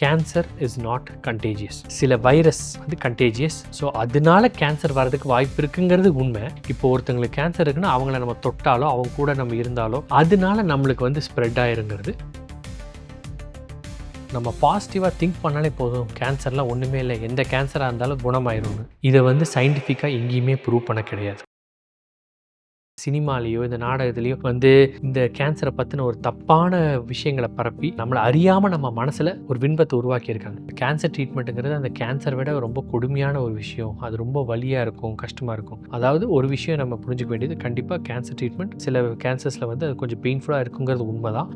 Cancer is not contagious சில virus வந்து contagious so அதனால கேன்சர் வர்றதுக்கு வாய்ப்பு இருக்குங்கிறது உண்மை. இப்போ ஒருத்தங்களுக்கு கேன்சர் இருக்குன்னா அவங்கள நம்ம தொட்டாலோ அவங்க கூட நம்ம இருந்தாலோ அதனால நம்மளுக்கு வந்து ஸ்ப்ரெட் ஆயிருங்கிறது. நம்ம பாசிட்டிவாக திங்க் பண்ணாலே போதும். கேன்சர்லாம் ஒன்றுமே இல்லை. எந்த கேன்சராக இருந்தாலும் குணமாயிரும்னு. இதை வந்து சயின்டிஃபிக்காக எங்கேயுமே ப்ரூவ் பண்ண கிடையாது. சினிமாலேயோ இந்த நாடகத்துலேயோ வந்து இந்த கேன்சரை பற்றின ஒரு தப்பான விஷயங்களை பரப்பி நம்மளை அறியாமல் நம்ம மனசில் ஒரு விண்பத்தை உருவாக்கியிருக்காங்க. கேன்சர் ட்ரீட்மெண்ட்டுங்கிறது அந்த கேன்சர் விட ரொம்ப கொடுமையான ஒரு விஷயம். அது ரொம்ப வலியாக இருக்கும் கஷ்டமாக இருக்கும். அதாவது ஒரு விஷயம் நம்ம புரிஞ்சுக்க வேண்டியது கண்டிப்பாக கேன்சர் ட்ரீட்மெண்ட் சில கேன்சர்ஸில் வந்து அது கொஞ்சம் பெயின்ஃபுல்லாக இருக்குங்கிறது உண்மைதான்.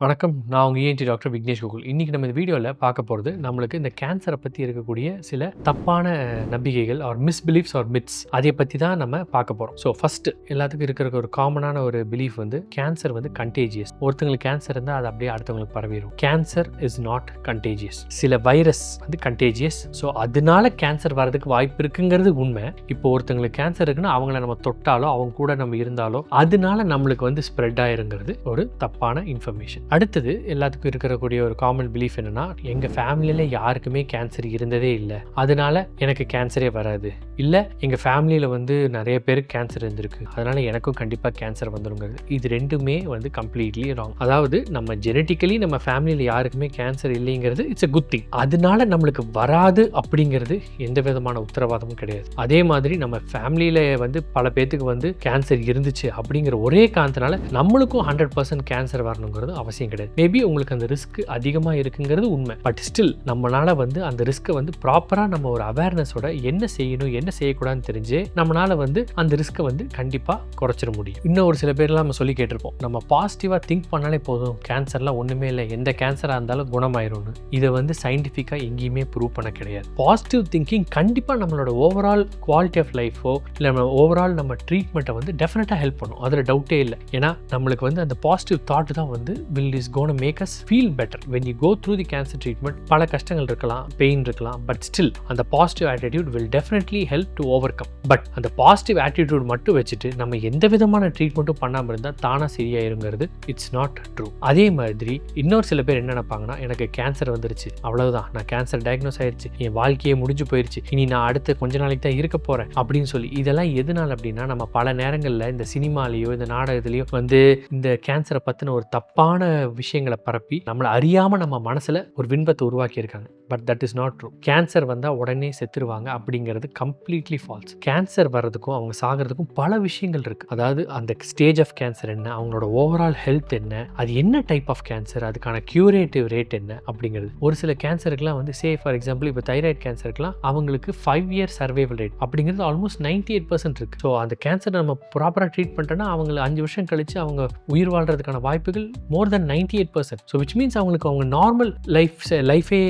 வணக்கம். நான் உங்கள் இஎன்டி டாக்டர் விக்னேஷ் கோகுல். இன்றைக்கி நம்ம இந்த வீடியோவில் பார்க்க போகிறது நம்மளுக்கு இந்த கேன்சரை பற்றி இருக்கக்கூடிய சில தப்பான நம்பிக்கைகள் ஆர் மிஸ்பிலீஃப்ஸ் ஆர் மித்ஸ் அதை பற்றி தான் நம்ம பார்க்க போகிறோம் ஸோ ஃபஸ்ட்டு எல்லாத்துக்கும் இருக்கிற ஒரு காமனான ஒரு பிலீஃப் வந்து கேன்சர் வந்து கண்டேஜியஸ் ஒருத்தங்களுக்கு கேன்சர் இருந்தால் அது அப்படியே அடுத்தவங்களுக்கு பரவிடும் கேன்சர் இஸ் நாட் கண்டேஜியஸ் சில வைரஸ் வந்து கண்டேஜியஸ் ஸோ அதனால கேன்சர் வர்றதுக்கு வாய்ப்பு இருக்குங்கிறது உண்மை. இப்போ ஒருத்தங்களுக்கு கேன்சர் இருக்குன்னா அவங்கள நம்ம தொட்டாலோ அவங்க கூட நம்ம இருந்தாலோ அதனால நம்மளுக்கு வந்து ஸ்ப்ரெட் ஆயிருங்கிறது ஒரு தப்பான இன்ஃபர்மேஷன் அடுத்தது எல்லாத்துக்கும் இருக்கக்கூடிய ஒரு காமன் பிலீஃப் என்னன்னா எங்கள் ஃபேமிலியில் யாருக்குமே கேன்சர் இருந்ததே இல்லை. அதனால எனக்கு கேன்சரே வராது. இல்லை எங்கள் ஃபேமிலியில் வந்து நிறைய பேருக்கு கேன்சர் இருந்திருக்கு. அதனால எனக்கும் கண்டிப்பாக கேன்சர் வந்துருங்கிறது. இது ரெண்டுமே வந்து கம்ப்ளீட்லி ராங் அதாவது நம்ம ஜெனட்டிக்கலி நம்ம ஃபேமிலியில் யாருக்குமே கேன்சர் இல்லைங்கிறது இட்ஸ் a குட் திங் அதனால நம்மளுக்கு வராது அப்படிங்கிறது எந்த விதமான உத்தரவாதமும் கிடையாது. அதே மாதிரி நம்ம ஃபேமிலியில் வந்து பல பேர்த்துக்கு வந்து கேன்சர் இருந்துச்சு அப்படிங்கிற ஒரே காரணத்தினால நம்மளுக்கும் ஹண்ட்ரட் பர்சன்ட் கேன்சர் வரணுங்கிறது அவசியம். கிடையாது. மேபி உங்களுக்கு அந்த ரிஸ்க் அதிகமாக இருக்குங்கிறது உண்மை. பட் ஸ்டில் நம்மளால வந்து அந்த ரிஸ்க்கை வந்து ப்ராப்பராக நம்ம ஒரு அவேர்னஸோட என்ன செய்யணும் என்ன செய்யக்கூடாதுன்னு தெரிஞ்சு நம்மளால வந்து அந்த ரிஸ்க்கை வந்து கண்டிப்பாக குறைச்சிட முடியும். இன்னும் ஒரு சில பேர்லாம் நம்ம சொல்லி கேட்டிருப்போம். நம்ம பாசிட்டிவாக திங்க் பண்ணாலே போதும். கேன்சர்லாம் ஒன்றுமே இல்லை. எந்த கேன்சராக இருந்தாலும் குணமாயிரும்னு. இதை வந்து சயின்டிஃபிக்காக எங்கேயுமே ப்ரூவ் பண்ண கிடையாது. பாசிட்டிவ் திங்கிங் கண்டிப்பாக நம்மளோட ஓவரால் குவாலிட்டி ஆஃப் லைஃபோ இல்லை நம்ம ஓவரால் நம்ம ட்ரீட்மெண்ட்டை வந்து டெஃபினட்டாக ஹெல்ப் பண்ணும். அதில் டவுட்டே இல்லை. ஏன்னா நம்மளுக்கு வந்து அந்த பாசிட்டிவ் தாட் தான் வந்து will is gone make us feel better when you go through the cancer treatment பல கஷ்டங்கள் இருக்கலாம் பெயின் இருக்கலாம் பட் ஸ்டில் அந்த positive attitude will definitely help to overcome but அந்த பாசிட்டிவ் ஆட்டிடியூட் மட்டும் வச்சுட்டு நம்ம எந்த விதமான ட்ரீட்மெண்ட்டும் பண்ணாமல் இருந்தால் தானாக சரியாயிருங்கிறது இட்ஸ் நாட் ட்ரூ அதே மாதிரி இன்னொரு சில பேர் என்ன நினைப்பாங்கன்னா எனக்கு கேன்சர் வந்துருச்சு அவ்வளவுதான் நான் கேன்சர் டயக்னோஸ் ஆயிருச்சு என் வாழ்க்கையே முடிஞ்சு போயிருச்சு இனி நான் அடுத்த கொஞ்ச நாளைக்கு தான் இருக்க போறேன் அப்படின்னு சொல்லி இதெல்லாம் எதனால் அப்படின்னா நம்ம பல நேரங்களில் இந்த சினிமாலேயோ இந்த நாடகத்திலையோ வந்து இந்த கேன்சரை பற்றின ஒரு தப்பான விஷயங்களை பரப்பி நம்மளை அறியாமல் நம்ம மனசில் ஒரு விண்பத்தை உருவாக்கியிருக்காங்க. But that is not true cancer வந்தால் உடனே செத்துருவாங்க அப்படிங்கிறது கம்ப்ளீட்லி ஃபால்ஸ் கேன்சர் வர்றதுக்கும் அவங்க சாகிறதுக்கும் பல விஷயங்கள் இருக்குது அதாவது அந்த ஸ்டேஜ் ஆஃப் கேன்சர் என்ன அவங்களோட ஓவரால் ஹெல்த் என்ன அது என்ன டைப் ஆஃப் கேன்சர் அதுக்கான க்யூரேட்டிவ் ரேட் என்ன அப்படிங்கிறது. ஒரு சில கேன்சருக்குலாம் வந்து சே ஃபார் எக்ஸாம்பிள் இப்போ தைராய்டு கேன்சருக்குலாம் அவங்களுக்கு ஃபைவ் இயர் சர்வைவல் ரேட் அப்படிங்கிறது ஆல்மோஸ்ட் நைன்டி எயிட் பர்சன்ட் இருக்குது ஸோ அந்த கேன்சர் நம்ம ப்ராப்பராக ட்ரீட் பண்ணிட்டோன்னா அவங்களை அஞ்சு வருஷம் கழித்து அவங்க உயிர் வாழ்கிறதுக்கான வாய்ப்புகள் more than ninety eight percent so which means அவங்களுக்கு அவங்க நார்மல் லைஃப் லைஃபே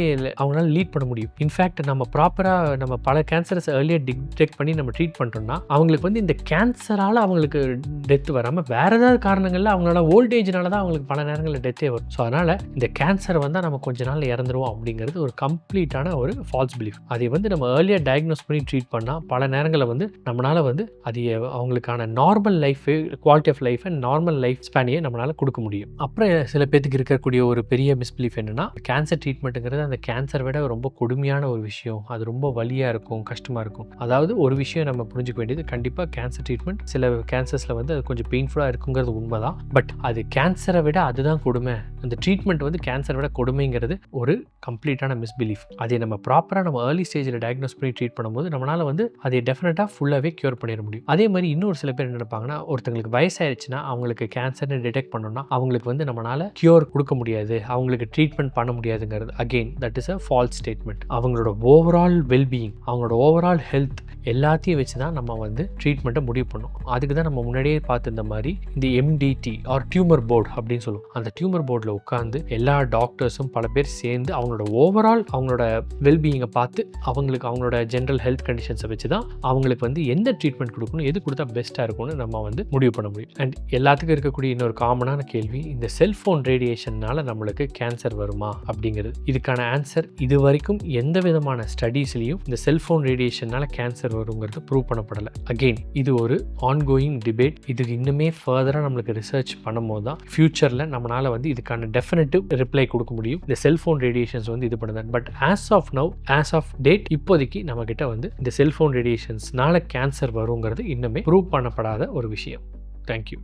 அவங்களால லீட் பண்ண முடியும். இன்ஃபேக்ட் நம்ம ப்ராப்பராக நம்ம பல கேன்சரஸ் ஏர்லியர் டிடெக்ட் பண்ணி நம்ம ட்ரீட் பண்ணிட்டோம்னா அவங்களுக்கு வந்து இந்த கேன்சரால் அவங்களுக்கு டெத் வராமல் வேறு ஏதாவது காரணங்களில் அவங்களோட ஓல்டேஜ்னால தான் அவங்களுக்கு பல நேரங்களில் டெத்தே வரும். ஸோ அதனால் இந்த கேன்சர் வந்தால் நம்ம கொஞ்ச நாள் இறந்துருவோம் அப்படிங்கிறது ஒரு கம்ப்ளீட்டான ஒரு ஃபால்ஸ் பிலீஃப் அதை வந்து நம்ம ஏர்லியர் டயக்னோஸ் பண்ணி ட்ரீட் பண்ணால் பல நேரங்களில் வந்து நம்மளால் வந்து அது அவங்களுக்கான normal life quality of life and normal life ஸ்பேனையே நம்மளால் கொடுக்க முடியும். அப்புறம் சில பேத்துக்கு இருக்கக்கூடிய ஒரு பெரிய மிஸ்பிலீஃப் என்னன்னா கேன்சர் ட்ரீட்மெண்ட்டுங்கிறது அந்த கேன்சர் விட ரொம்ப கொடுமையான ஒரு விஷயம். அது ரொம்ப வலியாக இருக்கும் கஷ்டமாக இருக்கும். அதாவது ஒரு விஷயம் நம்ம புரிஞ்சுக்க வேண்டியது கண்டிப்பாக கேன்சர் ட்ரீட்மெண்ட் சில கேன்சர்ஸில் வந்து அது கொஞ்சம் பெயின்ஃபுல்லாக இருக்குங்கிறது உண்மைதான். பட் அது கேன்சரை விட அதுதான் கொடுமை. அந்த ட்ரீட்மெண்ட் வந்து கேன்சரை விட கொடுமைங்கிறது ஒரு கம்ப்ளீட்டான மிஸ்பிலீஃப் அதை நம்ம ப்ராப்பராக நம்ம ஏர்லி ஸ்டேஜில் டயக்னோஸ் பண்ணி ட்ரீட் பண்ணும்போது நம்மளால் வந்து அதை டெஃபினட்டாக ஃபுல்லாகவே க்யூர் பண்ணிட முடியும். அதே மாதிரி இன்னொரு சில பேர் என்ன நினைப்பாங்கன்னா ஒருத்தங்களுக்கு வயசாயிருச்சுன்னா அவங்களுக்கு கேன்சர்னு டிடெக்ட் பண்ணோம்னா அவங்களுக்கு வந்து நம்மளால் கியூர் கொடுக்க முடியாது அவங்களுக்கு ட்ரீட்மெண்ட் பண்ண முடியாதுங்கிறது. Again that is a false statement அவங்களோட ஓவரால் வெல்பீயிங் அவங்களோட ஓவரால் ஹெல்த் எல்லாத்தையும் வச்சு தான் நம்ம வந்து ட்ரீட்மெண்ட்டை முடிவு பண்ணோம். அதுக்கு தான் நம்ம முன்னாடியே பார்த்துருந்த மாதிரி இந்த எம்டிடி ஆர் டியூமர் போர்டு அப்படின்னு சொல்லுவோம். அந்த டியூமர் போர்டில் உட்காந்து எல்லா டாக்டர்ஸும் பல பேர் சேர்ந்து அவங்களோட ஓவரால் அவங்களோட வெல்பீயிங்கை பார்த்து அவங்களுக்கு அவங்களோட ஜென்ரல் ஹெல்த் கண்டிஷன்ஸை வச்சு தான் அவங்களுக்கு வந்து எந்த ட்ரீட்மெண்ட் கொடுக்கணும் எது கொடுத்தா பெஸ்ட்டாக இருக்கும்னு நம்ம வந்து முடிவு பண்ண முடியும். அண்ட் எல்லாத்துக்கும் இருக்கக்கூடிய இன்னொரு காமனான கேள்வி இந்த செல்ஃப் செல்ஃபோன் ரேடியேஷன்னால் நம்மளுக்கு கேன்சர் வருமா அப்படிங்கிறது. இதுக்கான ஆன்சர் இது வரைக்கும் எந்த விதமான ஸ்டடீஸ்லையும் இந்த செல்ஃபோன் ரேடியேஷனால் கேன்சர் வருங்கிறது ப்ரூவ் பண்ணப்படலை. அகெயின் இது ஒரு ஆன்கோயிங் டிபேட் இதுக்கு இன்னுமே ஃபர்தராக நம்மளுக்கு ரிசர்ச் பண்ணும்போது தான் ஃபியூச்சரில் நம்மளால் வந்து இதுக்கான டெஃபினட்டிவ் ரிப்ளை கொடுக்க முடியும். இந்த செல்ஃபோன் ரேடியேஷன்ஸ் வந்து இது பண்ணுது. But as of now as of date இப்போதைக்கு நம்மக்கிட்ட வந்து இந்த செல்ஃபோன் ரேடியேஷன்ஸ்னால கேன்சர் வருங்கிறது இன்னுமே ப்ரூவ் பண்ணப்படாத ஒரு விஷயம். தேங்க்யூ